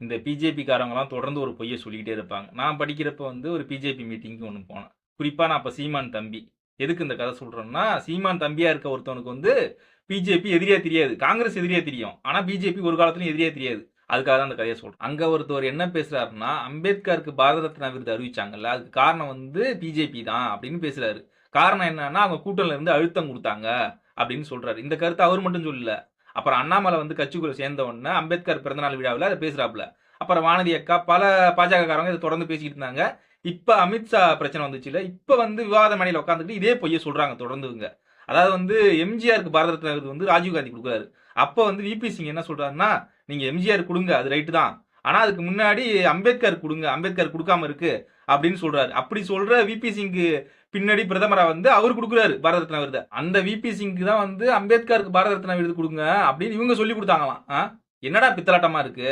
இந்த பிஜேபிக்காரங்களாம் தொடர்ந்து ஒரு பொய்யை சொல்லிக்கிட்டே இருப்பாங்க. நான் படிக்கிறப்ப வந்து ஒரு பிஜேபி மீட்டிங்க்கு ஒன்று போனேன். குறிப்பாக நான் இப்போ சீமான் தம்பி. எதுக்கு இந்த கதை சொல்கிறேன்னா சீமான் தம்பியாக இருக்க ஒருத்தவனுக்கு வந்து பிஜேபி எதிரியா தெரியாது. காங்கிரஸ் எதிரியே தெரியும். ஆனால் பிஜேபி ஒரு காலத்துலையும் எதிரியா தெரியாது. அதுக்காக தான் அந்த கதையை சொல்கிறேன் அங்கே ஒருத்தவர் என்ன பேசுகிறாருன்னா அம்பேத்கருக்கு பாரத ரத்னா விருது அறிவிச்சாங்கல்ல அதுக்கு காரணம் வந்து பிஜேபி தான் அப்படின்னு பேசுகிறாரு காரணம் என்னன்னா அவங்க கூட்டணில இருந்து அழுத்தம் கொடுத்தாங்க அப்படின்னு சொல்கிறாரு இந்த கருத்தை அவர் மட்டும் சொல்லல. அப்புறம் அண்ணாமலை வந்து கட்சிக்குள்ள சேர்ந்த உடனே அம்பேத்கர் பிறந்தநாள் விழாவில் அதை பேசுறாப்புல. அப்புறம் வானதி அக்கா பல பாஜக காரங்க இதை தொடர்ந்து பேசிக்கிட்டு இருந்தாங்க. இப்போ அமித்ஷா பிரச்சனை வந்துச்சுல இப்போ வந்து விவாத மேடையில் உட்காந்துட்டு இதே பொய்ய சொல்றாங்க தொடர்ந்துங்க. அதாவது வந்து எம்ஜிஆருக்கு பாரத ரத்னா வந்து ராஜீவ்காந்தி கொடுக்குறாரு. அப்போ வந்து விபி சிங் என்ன சொல்றாருன்னா நீங்க எம்ஜிஆர் கொடுங்க அது ரைட்டு தான். ஆனா அதுக்கு முன்னாடி அம்பேத்கர் கொடுங்க அம்பேத்கர் கொடுக்காம இருக்கு அப்படின்னு சொல்றாரு. அப்படி சொல்ற விபி சிங்க்கு பின்னாடி பிரதமரா வந்து அவர் கொடுக்குறாரு பாரத ரத்னா விருது. அந்த விபி சிங்க்கு தான் வந்து அம்பேத்கருக்கு பாரத ரத்னா விருது கொடுங்க அப்படின்னு இவங்க சொல்லி கொடுத்தாங்களாம். என்னடா பித்தலாட்டமா இருக்கு?